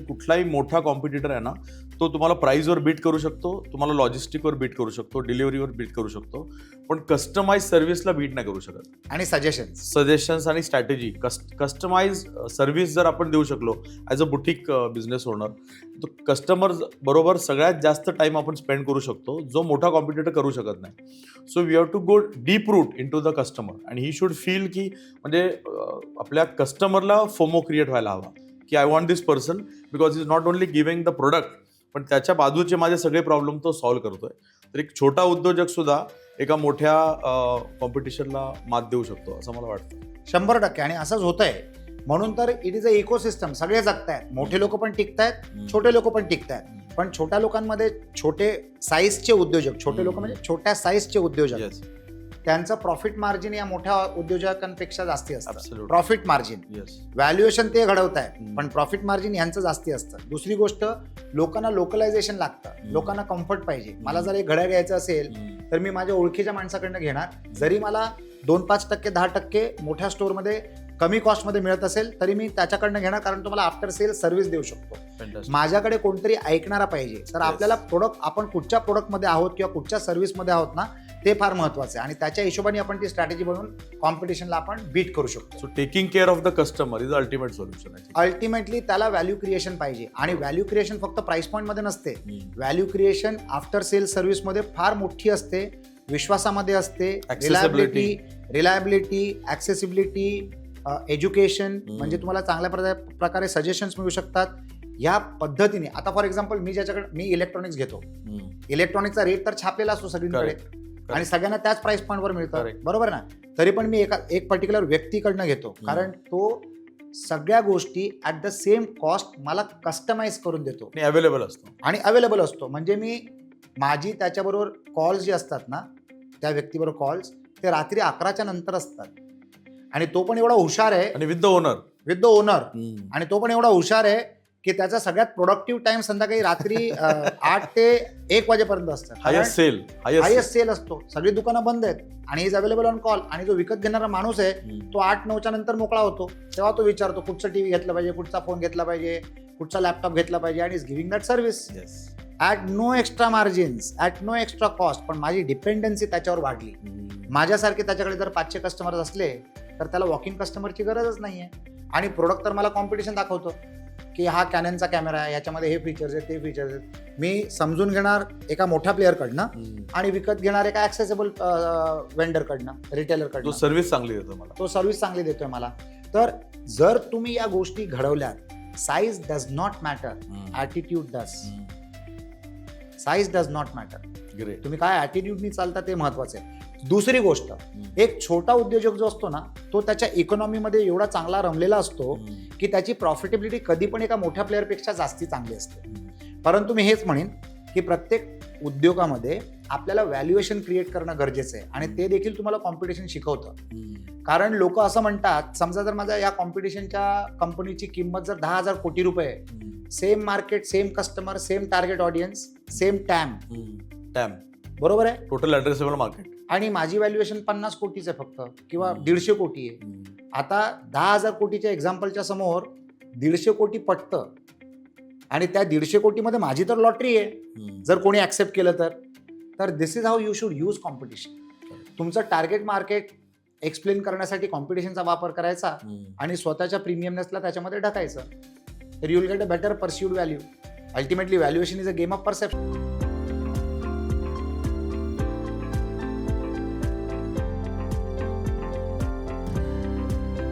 की कुठलाही मोठा कॉम्पिटिटर आहे ना तो तुम्हाला प्राईजवर बीट करू शकतो तुम्हाला लॉजिस्टिकवर बीट करू शकतो डिलिव्हरीवर बीट करू शकतो पण कस्टमाइज सर्व्हिसला बीट नाही करू शकत. आणि सजेशन सजेशन्स आणि स्ट्रॅटेजी कस्ट कस्टमाइज सर्व्हिस जर आपण देऊ शकलो as a boutique business owner तर कस्टमर बरोबर सगळ्यात जास्त टाईम आपण स्पेंड करू शकतो जो मोठा कॉम्पिटिटर करू शकत नाही. So we have to go deep root in to the customer आणि ही शुड फील की म्हणजे आपल्या कस्टमरला फोमो क्रिएट व्हायला हवा. की I want this person because is not only giving the product पण त्याच्या बाजूचे माझे सगळे प्रॉब्लेम तो सॉल्व्ह करतोय. तर एक छोटा उद्योजक सुद्धा एका मोठ्या कॉम्पिटिशनला मात देऊ शकतो असं मला वाटतं. शंभर टक्के. आणि असंच होत आहे म्हणून तर इट इज अ इकोसिस्टम सगळे जगतायत. मोठे लोक पण टिकतायत छोटे लोक पण टिकतायत. पण छोट्या लोकांमध्ये छोटे साईजचे उद्योजक छोटे लोक म्हणजे छोट्या साईजचे उद्योजक. त्यांचं प्रॉफिट मार्जिन या मोठ्या उद्योजकांपेक्षा जास्ती असतं. Absolutely. Profit margin yes valuation ते घडवत आहे हम्म. पण प्रॉफिट मार्जिन यांचं जास्ती असतं. दुसरी गोष्ट लोकांना लोकलायझेशन लागतं. हम्म. लोकांना कम्फर्ट पाहिजे. मला जर एक घड्याळ घ्यायचं असेल तर मी माझ्या ओळखीच्या माणसाकडनं घेणार. जरी मला दोन पाच टक्के दहा टक्के मोठ्या स्टोअरमध्ये कमी कॉस्टमध्ये मिळत असेल तरी मी त्याच्याकडनं घेणार कारण तुम्हाला आफ्टर सेल सर्व्हिस देऊ शकतो. माझ्याकडे कोणतरी ऐकणारा पाहिजे. तर आपल्याला प्रोडक्ट आपण कुठच्या प्रोडक्टमध्ये आहोत किंवा कुठच्या सर्व्हिसमध्ये आहोत ना ते फार महत्वाचं आहे. आणि त्याच्या हिशोबाने आपण ती स्ट्रॅटेजी बनवून कॉम्पिटिशनला आपण बीट करू शकतो. So taking care of the customer is ultimate solution ultimately त्याला व्हॅल्यू क्रिएशन पाहिजे. आणि व्हॅल्यू क्रिएशन फक्त प्राइस पॉईंटमध्ये नसते. व्हॅल्यू क्रिएशन आफ्टर सेल सर्व्हिसमध्ये फार मोठी असते. विश्वासामध्ये असते. Reliability reliability accessibility education. म्हणजे तुम्हाला चांगल्या प्रकारे- प्रकारे सजेशन्स मिळू शकतात. या पद्धतीने आता फॉर एक्झाम्पल मी ज्याच्याकडे मी इलेक्ट्रॉनिक्स घेतो. इलेक्ट्रॉनिकचा रेट तर छापलेला असतो सगळीकडे. आणि सगळ्यांना त्याच प्राइस पॉईंटवर मिळतं. Correct. बरोबर ना? तरी पण मी एका एक पर्टिक्युलर व्यक्तीकडनं घेतो. कारण तो सगळ्या गोष्टी ऍट द सेम कॉस्ट मला कस्टमाइज करून देतो. आणि अवेलेबल असतो. आणि अवेलेबल असतो. म्हणजे मी माझी त्याच्याबरोबर कॉल्स जे असतात ना त्या व्यक्तीबरोबर कॉल्स ते रात्री अकराच्या नंतर असतात. आणि तो पण एवढा हुशार आहे. आणि with the owner with the owner आणि तो पण एवढा हुशार आहे की त्याचा सगळ्यात प्रोडक्टिव्ह टाइम संध्याकाळी रात्री आठ ते एक वाजेपर्यंत असतं. हायस्ट सेल हायस्ट सेल असतो. सगळी दुकानं बंद आहेत. आणि इज अवेलेबल ऑन कॉल आणि जो विकत घेणारा माणूस आहे तो आठ नऊच्या नंतर मोकळा होतो. तेव्हा तो विचारतो कुठचा टीव्ही घेतला पाहिजे? कुठचा फोन घेतला पाहिजे? कुठचा लॅपटॉप घेतला पाहिजे? आणि is giving that service at no extra margins at no extra cost पण माझी डिपेंडन्सी त्याच्यावर वाढली. माझ्यासारखे त्याच्याकडे जर पाचशे कस्टमर असले तर त्याला वॉकिंग कस्टमरची गरजच नाही आहे आणि प्रोडक्ट तर मला कॉम्पिटिशन दाखवतो. की हा कॅननचा कॅमेरा आहे याच्यामध्ये हे फीचर्स आहेत ते फीचर्स आहेत. मी समजून घेणार एका मोठ्या प्लेअरकडनं आणि विकत घेणार एका ॲक्सेसेबल वेंडरकडनं तो रिटेलरकडनं सर्व्हिस चांगली देतो मला. तो सर्व्हिस चांगली देतोय मला. तर जर तुम्ही या गोष्टी घडवल्यात size does not matter attitude does size does not matter तुम्ही काय ॲटिट्यूडनी चालता ते महत्वाचं आहे. दुसरी गोष्ट एक छोटा उद्योजक जो असतो ना तो त्याच्या इकॉनॉमीमध्ये एवढा चांगला रमलेला असतो की त्याची प्रॉफिटेबिलिटी कधी पण एका मोठ्या प्लेअरपेक्षा जास्ती चांगली असते. परंतु मी हेच म्हणेन की प्रत्येक उद्योगामध्ये आपल्याला व्हॅल्युएशन क्रिएट करणं गरजेचं आहे आणि ते देखील तुम्हाला कॉम्पिटिशन शिकवतं. कारण लोक असं म्हणतात समजा जर माझ्या या कॉम्पिटिशनच्या कंपनीची किंमत जर दहा हजार कोटी रुपये आहे same market same customer same target audience same TAM TAM बरोबर आहे? टोटल ऍड्रेसेबल मार्केट आणि माझी व्हॅल्युएशन पन्नास कोटीच आहे फक्त किंवा दीडशे कोटी आहे. आता दहा हजार कोटीच्या एक्झाम्पलच्या समोर दीडशे कोटी पटतं. आणि त्या दीडशे कोटीमध्ये माझी तर लॉटरी आहे. जर कोणी ऍक्सेप्ट केलं तर. तर this is how you should use competition तुमचं टार्गेट मार्केट एक्सप्लेन करण्यासाठी कॉम्पिटिशनचा वापर करायचा आणि स्वतःच्या प्रीमियमनेसला त्याच्यामध्ये ढकायचं. तर you'll get a better perceived value ultimately valuation is a game of perception.